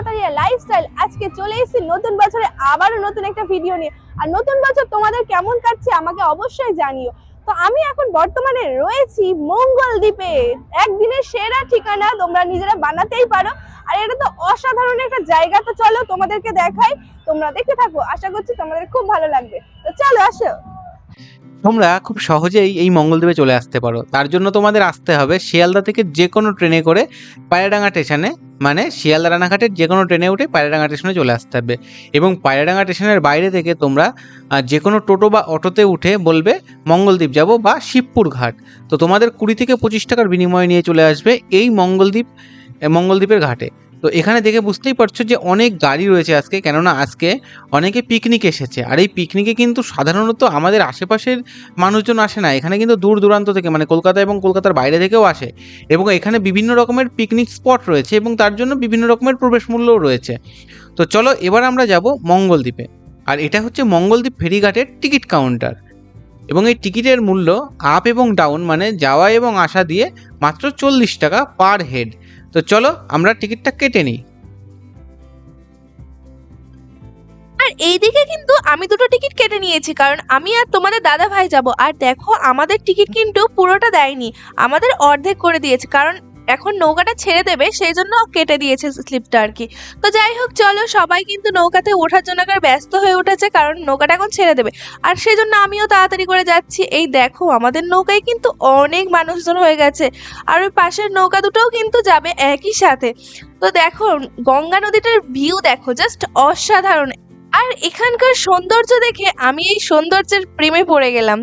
কলকাতারিয়া lifestyle আজকে চলে এসেছি নতুন বছরে আবারও নতুন একটা ভিডিও নিয়ে। আর নতুন বছর তোমাদের কেমন কাটছে আমাকে অবশ্যই জানিও। তো আমি এখন বর্তমানে রয়েছি মঙ্গল দ্বীপে। একদিনের সেরা ঠিকানা তোমরা নিজেরা বানাতেই পারো। আর এটা তো অসাধারণ একটা জায়গা। তো চলো তোমাদেরকে দেখাই। তোমরা দেখতে থাকো। আশা করছি তোমাদের খুব ভালো লাগবে। তো চলো, আসো। তোমরা খুব সহজেই এই মঙ্গলদ্বীপে চলে আসতে পারো। তার জন্য তোমাদের আসতে হবে শিয়ালদা থেকে যে কোনো ট্রেনে করে পায়রাডাঙ্গা স্টেশনে মানে শিয়ালদা রানাঘাটের যে কোনো ট্রেনে উঠে পায়রাডাঙ্গা স্টেশনে চলে আসতে হবে। এবং পায়রাডাঙ্গা স্টেশনের বাইরে থেকে তোমরা যে কোনো টোটো বা অটোতে উঠে বলবে, মঙ্গলদ্বীপ যাব বা শিবপুর ঘাট। তো তোমাদের কুড়ি থেকে পঁচিশ টাকার বিনিময়ে নিয়ে চলে আসবে এই মঙ্গলদ্বীপ মঙ্গলদ্বীপের ঘাটে। তো এখানে দেখে বুঝতেই পারছ যে অনেক গাড়ি রয়েছে আজকে, কেননা আজকে অনেকে পিকনিক এসেছে। আর এই পিকনিকে কিন্তু সাধারণত আমাদের আশেপাশের মানুষজন আসে না। এখানে কিন্তু দূর দূরান্ত থেকে মানে কলকাতা এবং কলকাতার বাইরে থেকেও আসে। এবং এখানে বিভিন্ন রকমের পিকনিক স্পট রয়েছে এবং তার জন্য বিভিন্ন রকমের প্রবেশ মূল্যও রয়েছে। তো চলো এবার আমরা যাব মঙ্গলদ্বীপে। আর এটা হচ্ছে মঙ্গলদ্বীপ ফেরিঘাটের টিকিট কাউন্টার এবং এই টিকিটের মূল্য আপ এবং ডাউন মানে যাওয়া এবং আসা দিয়ে মাত্র চল্লিশ টাকা পার হেড তো চলো, আমরা টিকিটটা কেটে নিই। আর এইদিকে কিন্তু আমি দুটো টিকিট কেটে নিয়েছি, কারণ আমি আর তোমাদের দাদা ভাই যাব। আর দেখো, আমাদের টিকিট কিন্তু পুরোটা দেয়নি। আমাদের অর্ধেক করে দিয়েছে, কারণ এখন নৌকাটা ছেড়ে দেবে, সেই জন্য কেটে দিয়েছে স্লিপটা আর কি। তো যাই হোক, চলো, সবাই কিন্তু নৌকাতে ওঠার জন্য ব্যস্ত হয়ে উঠেছে, কারণ নৌকাটা এখন ছেড়ে দেবে। আর সেই জন্য আমিও তাড়াতাড়ি করে যাচ্ছি। এই দেখো, আমাদের নৌকায় কিন্তু অনেক মানুষজন হয়ে গেছে। আর ওই পাশের নৌকা দুটোও কিন্তু যাবে একই সাথে। তো দেখো, গঙ্গা নদীটার ভিউ দেখো জাস্ট অসাধারণ। আর এখানকার সৌন্দর্য দেখে আমি এই সৌন্দর্যের প্রেমে পড়ে গেলাম।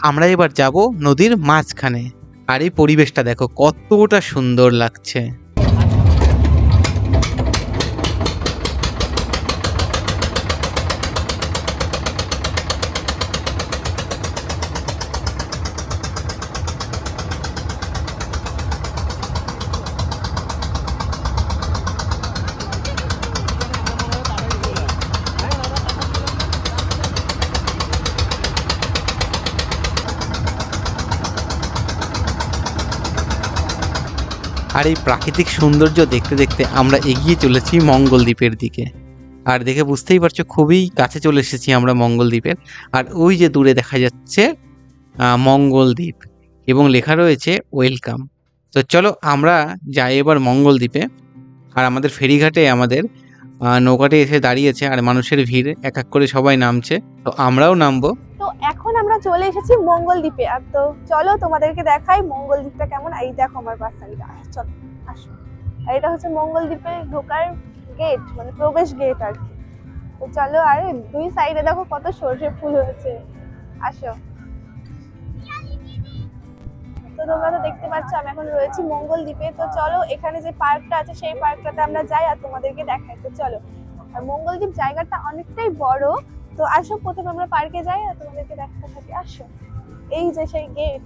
আমরা এবার যাব নদীর মাঝখানে। আর এই পরিবেশটা দেখো কতটা সুন্দর লাগছে। আর এই প্রাকৃতিক সৌন্দর্য দেখতে দেখতে আমরা এগিয়ে চলেছি মঙ্গলদ্বীপের দিকে। আর দেখে বুঝতেই পারছ, খুবই কাছে চলে এসেছি আমরা মঙ্গলদ্বীপের। আর ওই যে দূরে দেখা যাচ্ছে মঙ্গলদ্বীপ এবং লেখা রয়েছে ওয়েলকাম। তো চলো আমরা যাই এবার মঙ্গলদ্বীপে। আর আমাদের ফেরিঘাটে আমাদের নৌকাটি এসে দাঁড়িয়েছে আর মানুষের ভিড়, এক এক করে সবাই নামছে। তো আমরাও নামবো। তো এখন আমরা চলে এসেছি মঙ্গল দ্বীপে আর তো চলো তোমাদেরকে দেখাই মঙ্গল দ্বীপটা কেমন এই দেখো আমার বাস গাড়িটা চলো, আসো। আর এটা হচ্ছে মঙ্গল দ্বীপে ঢোকার গেট মানে প্রবেশ গেট আর কি। তো চলো, আর দুই সাইডে দেখো কত সর্ষে ফুল হয়েছে। আসো। তো তোমরা তো দেখতে পাচ্ছ, আমি এখন রয়েছি মঙ্গল দ্বীপে তো চলো, এখানে যে পার্কটা আছে, সেই পার্কটাতে আমরা যাই আর তোমাদেরকে দেখাই। তো চলো, আর মঙ্গলদ্বীপ জায়গাটা অনেকটাই বড়। তো আসো, প্রথমে আমরা পার্কে যাই আর তোমাদেরকে দেখাতে থাকি। আসো, এই যে সেই গেট,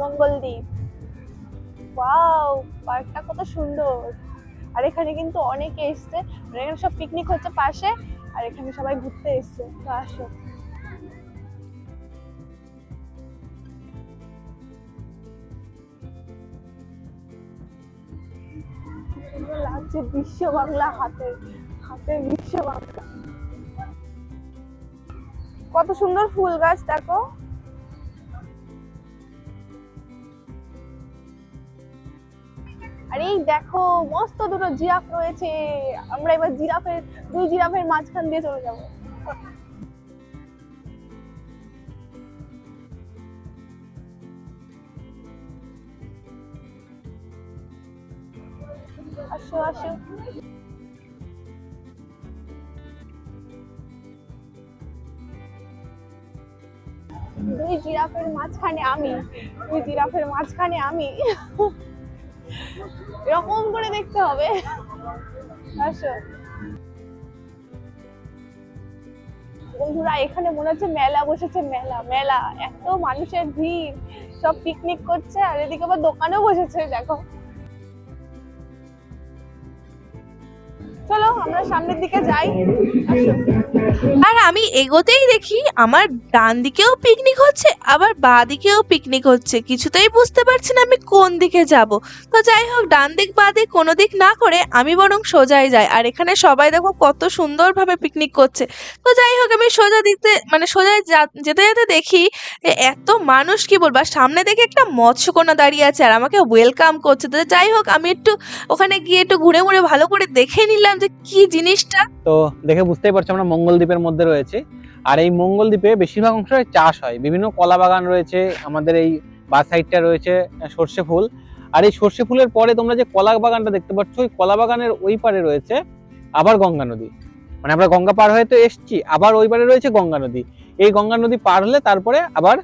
মঙ্গলদ্বীপ। ওয়াও, পার্কটা কত সুন্দর। আর এখানে কিন্তু অনেকে এসছে। এখানে সব পিকনিক হচ্ছে পাশে, আর এখানে সবাই ঘুরতে এসছে। তো আসো। সুন্দর লাগছে বিশ্ব বাংলা হাতের হাতের বিশ্ব বাংলা কত সুন্দর ফুল গাছ দেখো। আর এই দেখো, মস্ত দুটো জিরাফ রয়েছে। আমরা এবার জিরাফের, দুই জিরাফের মাঝখান দিয়ে চলে যাব। আসো আসো? দুই জিরাফের মাঝখানে আমি, দুই জিরাফের মাঝখানে আমি। এরকম করে দেখতে হবে। আসো। বন্ধুরা, এখানে মনে হচ্ছে মেলা বসেছে, মেলা মেলা। এত মানুষের ভিড়। সব পিকনিক করছে, আর এদিকে আবার দোকানেও বসেছে, দেখো। চলো, আমরা সামনের দিকে যাই। আর আমি এগোতেই দেখি আমার ডান দিকেও পিকনিক হচ্ছে, আবার বাঁ দিকেও পিকনিক হচ্ছে। কিছুতেই বুঝতে পারছি না আমি কোন দিকে যাব। তো যাই হোক, ডান দিক, বাঁ দিক, কোনো দিক না করে আমি বরং সোজাই যাই। আর এখানে সবাই দেখো কত সুন্দরভাবে পিকনিক করছে। তো যাই হোক, আমি সোজা দিতে মানে সোজা যেতে যেতে দেখি যে এত মানুষ কি বলব? সামনে দেখে একটা মৎস্যকন্যা দাঁড়িয়ে আছে আর আমাকে ওয়েলকাম করছে। তো যাই হোক, আমি একটু ওখানে গিয়ে একটু ঘুরে ঘুরে ভালো করে দেখে নিলাম যে কি জিনিসটা? তো দেখে বুঝতেই পারছ আমরা মঙ্গলদ্বীপের মধ্যে রয়েছে। আর এই মঙ্গলদ্বীপে বেশিরভাগ অংশ চাষ হয়। বিভিন্ন কলা বাগান রয়েছে, আমাদের এই বা সাইডটা রয়েছে সর্ষে ফুল। আর এই সর্ষে ফুলের পরে তোমরা যে কলা বাগানটা দেখতে পাচ্ছ, ওই কলা বাগানের ওই পারে রয়েছে আবার গঙ্গা নদী। মানে আমরা গঙ্গা পার হয়ে তো এসছি, আবার ওই পারে রয়েছে গঙ্গা নদী। এই গঙ্গা নদী পার হলে তারপরে আবার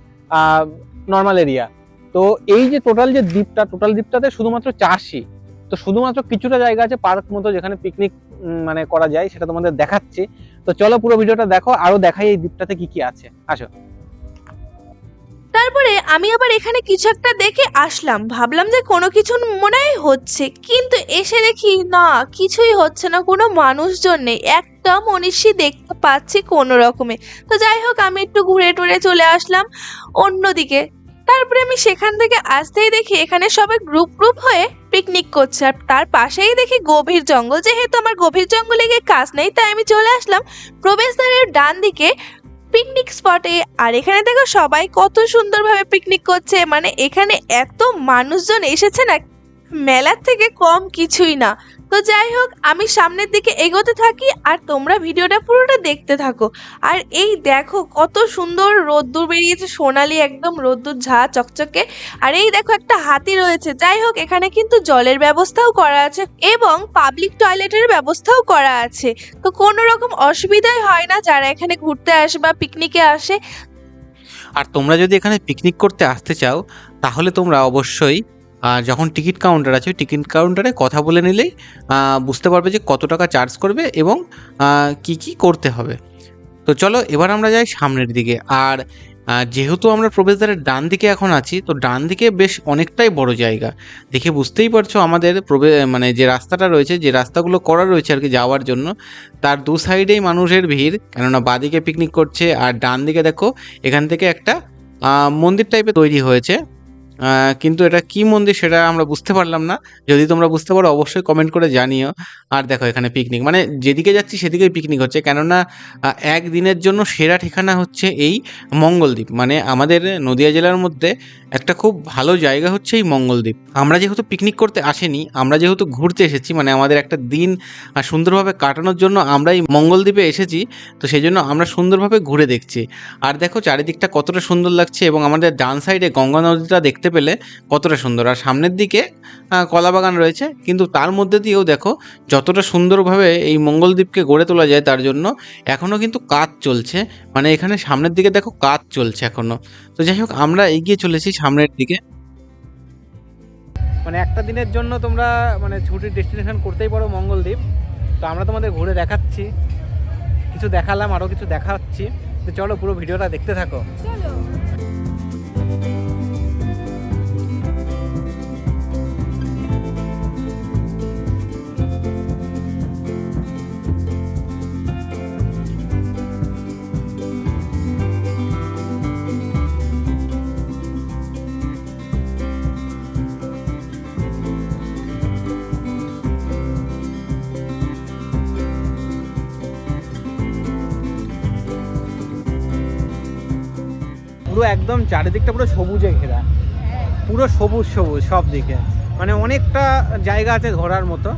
নর্মাল এরিয়া তো এই যে টোটাল যে দ্বীপটা টোটাল দ্বীপটাতে শুধুমাত্র চাষই। তো শুধুমাত্র কিছুটা জায়গা আছে পার্ক মতো যেখানে পিকনিক মানে করা যায়, সেটা তোমাদের দেখাচ্ছি। তো চলো পুরো ভিডিওটা দেখো, আরও দেখাই এই দ্বীপটাতে কি কি আছে। আসো। তারপরে আমি আবার এখানে কিছু একটা দেখে আসলাম। ভাবলাম যে কোনো কিছু মনে হয় হচ্ছে, কিন্তু এসে দেখি না, কিছুই হচ্ছে না, কোনো মানুষজন নেই। একটা মনীষী দেখতে পাচ্ছি কোনো রকমে। তো যাই হোক, আমি একটু ঘুরে টুরে চলে আসলাম অন্যদিকে। তারপরে আমি সেখান থেকে আসতেই দেখি এখানে সবাই গ্রুপ গ্রুপ হয়ে পিকনিক করছে। আর তার পাশেই দেখি গভীর জঙ্গল। যেহেতু আমার গভীর জঙ্গলে গিয়ে কাজ নেই, তাই আমি চলে আসলাম প্রবেশদ্বারের ডান দিকে পিকনিক স্পটে আর এখানে দেখো সবাই কত সুন্দরভাবে পিকনিক করছে। মানে এখানে এত মানুষজন এসেছে না, মেলার থেকে কম কিছুই না। তো যাই হোক, আমি সামনের দিকে এগোতে থাকি আর তোমরা ভিডিওটা পুরোটা দেখতে থাকো। আর এই দেখো কত সুন্দর রোদ্দুর বেরিয়েছে, সোনালি একদম রোদ্দুর ঝা চকচকে। আর এই দেখো একটা হাতি রয়েছে। যাই হোক, এখানে কিন্তু জলের ব্যবস্থাও করা আছে এবং পাবলিক টয়লেটের ব্যবস্থাও করা আছে। তো কোনো রকম অসুবিধাই হয় না যারা এখানে ঘুরতে আসে বা পিকনিকে আসে। আর তোমরা যদি এখানে পিকনিক করতে আসতে চাও, তাহলে তোমরা অবশ্যই যখন টিকিট কাউন্টার আছে, টিকিট কাউন্টারে কথা বলে নিলেই বুঝতে পারবে যে কত টাকা চার্জ করবে এবং কি কি করতে হবে। তো চলো, এবার আমরা যাই সামনের দিকে। আর যেহেতু আমরা প্রবেশদ্বারের ডান দিকে এখন আছি, তো ডান দিকে বেশ অনেকটাই বড় জায়গা। দেখে বুঝতেই পারছ আমাদের প্রবে মানে যে রাস্তাটা রয়েছে, যে রাস্তাগুলো করা রয়েছে আর কি যাওয়ার জন্য, তার দু সাইডেই মানুষের ভিড়। কেননা বাদিকে পিকনিক করছে, আর ডান দিকে দেখো, এখান থেকে একটা মন্দির টাইপের তৈরি হয়েছে। কিন্তু এটা কি মন্দির সেটা আমরা বুঝতে পারলাম না। যদি তোমরা বুঝতে পারো, অবশ্যই কমেন্ট করে জানিও। আর দেখো, এখানে পিকনিক মানে যেদিকে যাচ্ছি, সেদিকেই পিকনিক হচ্ছে। কেননা একদিনের জন্য সেরা ঠিকানা হচ্ছে এই মঙ্গলদ্বীপ। মানে আমাদের নদিয়া জেলার মধ্যে একটা খুব ভালো জায়গা হচ্ছে এই মঙ্গলদ্বীপ। আমরা যেহেতু পিকনিক করতে আসেনি, আমরা যেহেতু ঘুরতে এসেছি মানে আমাদের একটা দিন সুন্দরভাবে কাটানোর জন্য আমরা এই মঙ্গলদ্বীপে এসেছি, তো সেই জন্য আমরা সুন্দরভাবে ঘুরে দেখছি। আর দেখো, চারিদিকটা কতটা সুন্দর লাগছে এবং আমাদের ডান সাইডে গঙ্গা নদীটা দেখতে পেলে কতটা সুন্দর। আর সামনের দিকে কলা বাগান রয়েছে কিন্তু তার মধ্যে দিয়েও দেখো যতটা সুন্দরভাবে এই মঙ্গলদ্বীপকে গড়ে তোলা যায় তার জন্য এখনও কিন্তু কাজ চলছে। মানে এখানে সামনের দিকে দেখো কাজ চলছে এখনও তো যাই হোক আমরা এগিয়ে চলেছি সামনের দিকে। মানে একটা দিনের জন্য তোমরা মানে ছুটির ডেস্টিনেশন করতেই পারো মঙ্গলদ্বীপ। তো আমরা তোমাদের ঘুরে দেখাচ্ছি। কিছু দেখালাম আরও কিছু দেখাচ্ছি। তো চলো পুরো ভিডিওটা দেখতে থাকো। চলো। পুরো একদম চারিদিকটা পুরো সবুজে ঘেরা। পুরো সবুজ সবুজ সব দিকে মানে অনেকটা জায়গা আছে ঘোরার মতো।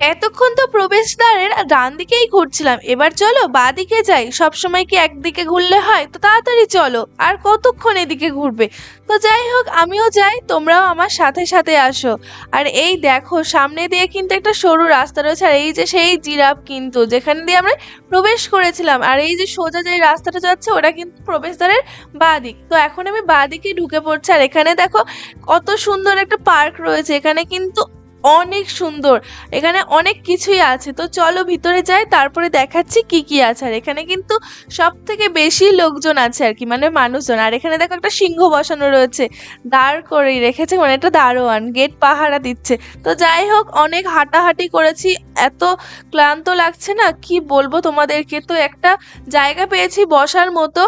এতক্ষণ তো প্রবেশদ্বারের ডান দিকেই ঘুরছিলাম। এবার চলো বাঁ দিকে যাই। সব সময় কি একদিকে ঘুরলে হয়? তো তাড়াতাড়ি চলো। আর কতক্ষণ এদিকে ঘুরবে? তো যাই হোক, আমিও যাই, তোমরাও আমার সাথে সাথে আসো। আর এই দেখো, সামনে দিয়ে কিন্তু একটা সরু রাস্তা রয়েছে, আর এই যে সেই জিরাফ কিন্তু, যেখানে দিয়ে আমরা প্রবেশ করেছিলাম। আর এই যে সোজা যে রাস্তাটা যাচ্ছে, ওটা কিন্তু প্রবেশদ্বারের বাঁ দিক। তো এখন আমি বাঁ দিকে ঢুকে পড়ছি, আর এখানে দেখো কত সুন্দর একটা পার্ক রয়েছে। এখানে কিন্তু অনেক সুন্দর। এখানে অনেক কিছুই আছে। তো চলো ভিতরে যাই, তারপরে দেখাচ্ছি কি কি আছে। আর এখানে কিন্তু সব থেকে বেশি লোকজন আছে আর কি মানে মানুষজন। আর এখানে দেখো একটা সিংহ বসানো রয়েছে, দাঁড় করে রেখেছে মানে একটা দারোয়ান, গেট পাহারা দিচ্ছে। তো যাই হোক, অনেক হাঁটাহাঁটি করেছি। এত ক্লান্ত লাগছে না? কি বলব তোমাদেরকে? তো একটা জায়গা পেয়েছি বসার মতো।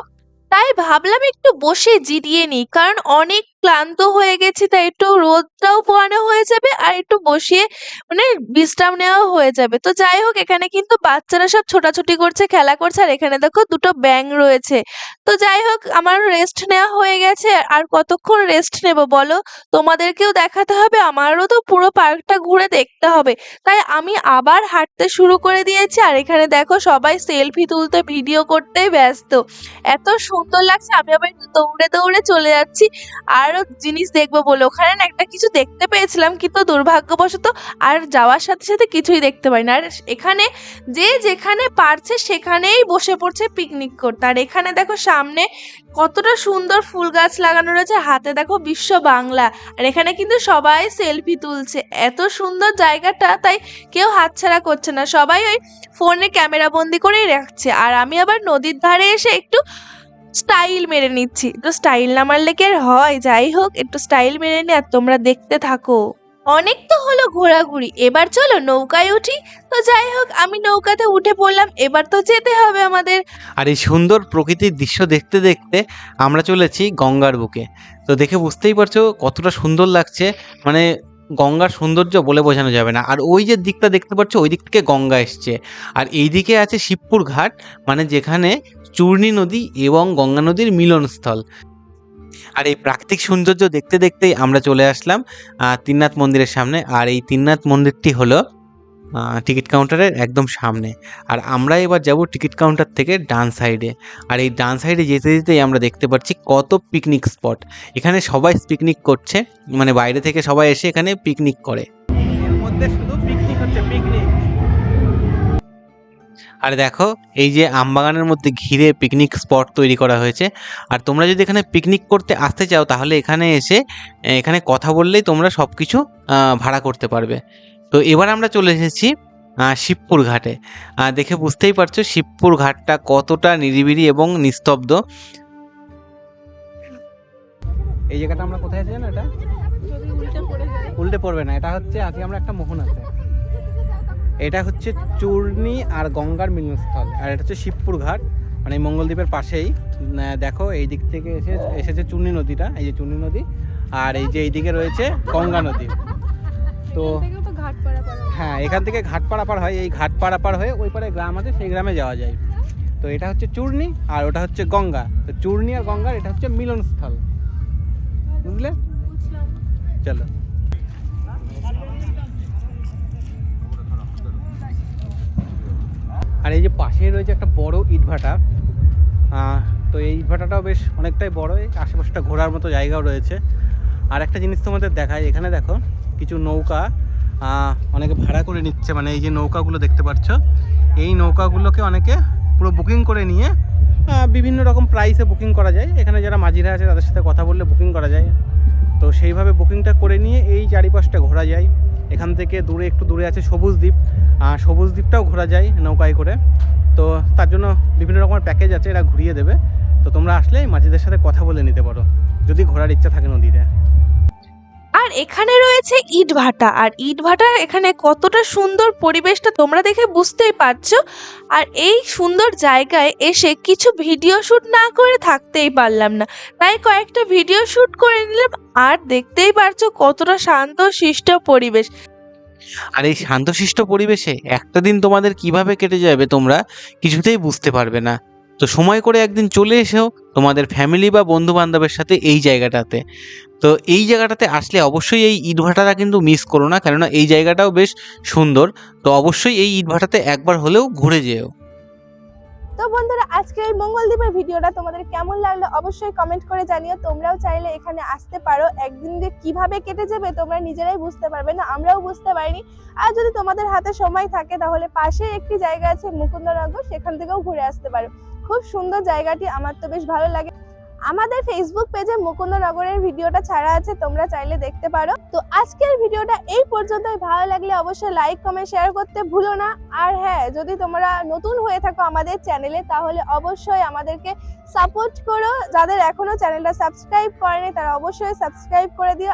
তাই ভাবলাম একটু বসে জিরিয়ে নিই, কারণ অনেক ক্লান্ত হয়ে গেছি, তাই একটু রোদটাও পোয়ানো হয়ে যাবে আর একটু বসিয়ে মানে বিশ্রাম নেওয়া হয়ে যাবে। তো যাই হোক, এখানে কিন্তু বাচ্চারা সব ছোটাছুটি করছে, খেলা করছে আর এখানে দেখো দুটো ব্যাং রয়েছে। তো যাই হোক, আমার রেস্ট নেওয়া হয়ে গেছে। আর কতক্ষণ রেস্ট নেব বলো? তোমাদেরকেও দেখাতে হবে, আমারও তো পুরো পার্কটা ঘুরে দেখতে হবে। তাই আমি আবার হাঁটতে শুরু করে দিয়েছি আর এখানে দেখো সবাই সেলফি তুলতে ভিডিও করতে ব্যস্ত। এত সুন্দর লাগছে, আমি আবার দৌড়ে দৌড়ে চলে যাচ্ছি। আরও জিনিস দেখব বলে। ওখানে না একটা কিছু দেখতে পেয়েছিলাম, কিন্তু দুর্ভাগ্যবশত আর যাওয়ার সাথে সাথে কিছুই দেখতে পাই না আর এখানে যে যেখানে পারছে সেখানেই বসে পড়ছে পিকনিক করতে। আর এখানে দেখো সামনে কতটা সুন্দর ফুল গাছ লাগানো রয়েছে, হাতে দেখো বিশ্ব বাংলা। আর এখানে কিন্তু সবাই সেলফি তুলছে। এত সুন্দর জায়গাটা, তাই কেউ হাতছাড়া করছে না। সবাই ওই ফোনে ক্যামেরা বন্দি করেই রাখছে। আর আমি আবার নদীর ধারে এসে একটু স্টাইল মেরে নিচ্ছি। তো স্টাইল না মারলে কি আর হয়? যাই হোক, একটু স্টাইল মেরে নি আর তোমরা দেখতে থাকো। অনেক তো হলো ঘোরাঘুরি। এবার চলো নৌকায় উঠি। তো যাই হোক, আমি নৌকাতে উঠে পড়লাম। এবার তো যেতে হবে আমাদের। আর এই সুন্দর প্রকৃতির দৃশ্য দেখতে দেখতে আমরা চলেছি গঙ্গার বুকে। তো দেখে বুঝতেই পারছ কতটা সুন্দর লাগছে। মানে গঙ্গার সৌন্দর্য বলে বোঝানো যাবে না। আর ওই যে দিকটা দেখতে পাচ্ছ, ওই দিক থেকে গঙ্গা এসছে। আর এই দিকে আছে শিবপুর ঘাট মানে যেখানে চূর্ণী নদী এবং গঙ্গা নদীর মিলনস্থল। আর এই প্রাকৃতিক সৌন্দর্য দেখতে দেখতেই আমরা চলে আসলাম তিননাথ মন্দিরের সামনে। আর এই তিননাথ মন্দিরটি হলো টিকিট কাউন্টারের একদম সামনে। আর আমরা এবার যাব টিকিট কাউন্টার থেকে ডান সাইডে। আর এই ডান সাইডে যেতে যেতেই আমরা দেখতে পাচ্ছি কত পিকনিক স্পট। এখানে সবাই পিকনিক করছে মানে বাইরে থেকে সবাই এসে এখানে পিকনিক করে। মধ্যে শুধু পিকনিক হচ্ছে, পিকনিক। আর দেখো এই যে আমবাগানের মধ্যে ঘিরে পিকনিক স্পট তৈরি করা হয়েছে। আর তোমরা যদি এখানে পিকনিক করতে আসতে চাও তাহলে এখানে এসে এখানে কথা বললেই তোমরা সব কিছু ভাড়া করতে পারবে। তো এবার আমরা চলে এসেছি শিবপুর ঘাটে। দেখে বুঝতেই পারছ শিবপুর ঘাটটা কতটা নিরিবিলি এবং নিস্তব্ধ। এই জায়গাটা আমরা কোথায় আছি জানো এটা? উল্টে পড়বে না এটা হচ্ছে আজকে আমরা একটা মোহন আছে। এটা হচ্ছে চূর্ণী আর গঙ্গার মিলনস্থল আর এটা হচ্ছে শিবপুর ঘাট মানে মঙ্গলদ্বীপের পাশেই। দেখো এই দিক থেকে এসে এসেছে চূর্ণী নদীটা এই যে চূর্ণী নদী আর এই যে এইদিকে রয়েছে গঙ্গা নদী। তো হ্যাঁ। এখান থেকে ঘাট পারাপার হয় এই ঘাট পারাপার হয়ে ওই পারে গ্রাম আছে সেই গ্রামে যাওয়া যায়। তো এটা হচ্ছে চূর্ণী আর ওটা হচ্ছে গঙ্গা। তো চূর্ণী আর গঙ্গার এটা হচ্ছে মিলনস্থল। বুঝলে? চলো। আর এই যে পাশে রয়েছে একটা বড় ইটভাটা তো এই ইটভাটাটাও বেশ অনেকটাই বড়, এই আশেপাশটা ঘোরার মতো জায়গাও রয়েছে। আর একটা জিনিস তোমাদের দেখায় এখানে দেখো কিছু নৌকা অনেকে ভাড়া করে নিচ্ছে মানে এই যে নৌকাগুলো দেখতে পাচ্ছ, এই নৌকাগুলোকে অনেকে পুরো বুকিং করে নিয়ে বিভিন্ন রকম প্রাইসে বুকিং করা যায়। এখানে যারা মাঝিরা আছে, তাদের সাথে কথা বললে বুকিং করা যায়। তো সেইভাবে বুকিংটা করে নিয়ে এই চারিপাশটা ঘোরা যায়। এখান থেকে দূরে, একটু দূরে আছে সবুজ দ্বীপ। সবুজ দ্বীপটাও ঘোরা যায় নৌকায় করে। তো তার জন্য বিভিন্ন রকমের প্যাকেজ আছে, এরা ঘুরিয়ে দেবে। তো তোমরা আসলে মাঝিদের সাথে কথা বলে নিতে পারো। যদি ঘোরার ইচ্ছা থাকে নদীতে। আর এখানে রয়েছে ইট ভাটা। আর ইট ভাটার এখানে কতটা সুন্দর পরিবেশটা তোমরা দেখে বুঝতেই পারছ। আর এই সুন্দর জায়গায় এসে কিছু ভিডিও শ্যুট না করে থাকতেই পারলাম না। তাই কয়েকটা ভিডিও শ্যুট করে নিলাম আর দেখতেই পারছ কতটা শান্ত শিষ্ট পরিবেশ। আর এই শান্তশিষ্ট পরিবেশে একটা দিন তোমাদের কীভাবে কেটে যাবে তোমরা কিছুতেই বুঝতে পারবে না। তো সময় করে একদিন চলে এসেও তোমাদের ফ্যামিলি বা বন্ধু বান্ধবের সাথে এই জায়গাটাতে। তো এই জায়গাটাতে আসলে অবশ্যই এই ইটভাটাটা কিন্তু মিস করো না, কেননা এই জায়গাটাও বেশ সুন্দর। তো অবশ্যই এই ইটভাটাতে একবার হলেও ঘুরে যেও। তো বন্ধুরা আজকে এই মঙ্গলদ্বীপের ভিডিওটা তোমাদের কেমন লাগল অবশ্যই কমেন্ট করে জানিও। তোমরাও চাইলে এখানে আসতে পারো। একদিন যে কীভাবে কেটে যাবে তোমরা নিজেরাই বুঝতে পারবে না, আমরাও বুঝতে পারিনি। আর যদি তোমাদের হাতে সময় থাকে, তাহলে পাশে একটি জায়গা আছে মুকুন্দনগর, সেখান থেকেও ঘুরে আসতে পারো। খুব সুন্দর জায়গাটি, আমার তো বেশ ভালো লাগে। আমাদের ফেসবুক পেজে মুকুন্দনগরের ভিডিওটা ছাড়া আছে, তোমরা চাইলে দেখতে পারো। তো আজকের ভিডিওটা এই পর্যন্তই। ভালো লাগলে অবশ্যই লাইক কমেন্ট শেয়ার করতে ভুলো না। আর হ্যাঁ যদি তোমরা নতুন হয়ে থাকো আমাদের চ্যানেলে তাহলে অবশ্যই আমাদেরকে সাপোর্ট করো। যাদের এখনও চ্যানেলটা সাবস্ক্রাইব করেনি, তারা অবশ্যই সাবস্ক্রাইব করে দিও।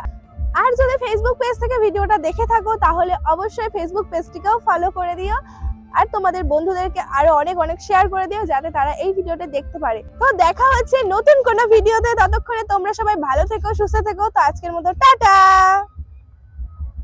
আর যদি ফেসবুক পেজ থেকে ভিডিওটা দেখে থাকো, তাহলে অবশ্যই ফেসবুক পেজটিকেও ফলো করে দিও। আর তোমাদের বন্ধুদেরকে আরও অনেক অনেক শেয়ার করে দিও যাতে তারা এই ভিডিওটা দেখতে পারে। তো দেখা হচ্ছে নতুন কোনো ভিডিওতে, ততক্ষণে তোমরা সবাই ভালো থেকো, সুস্থ থেকো। তো আজকের মতো টাটা!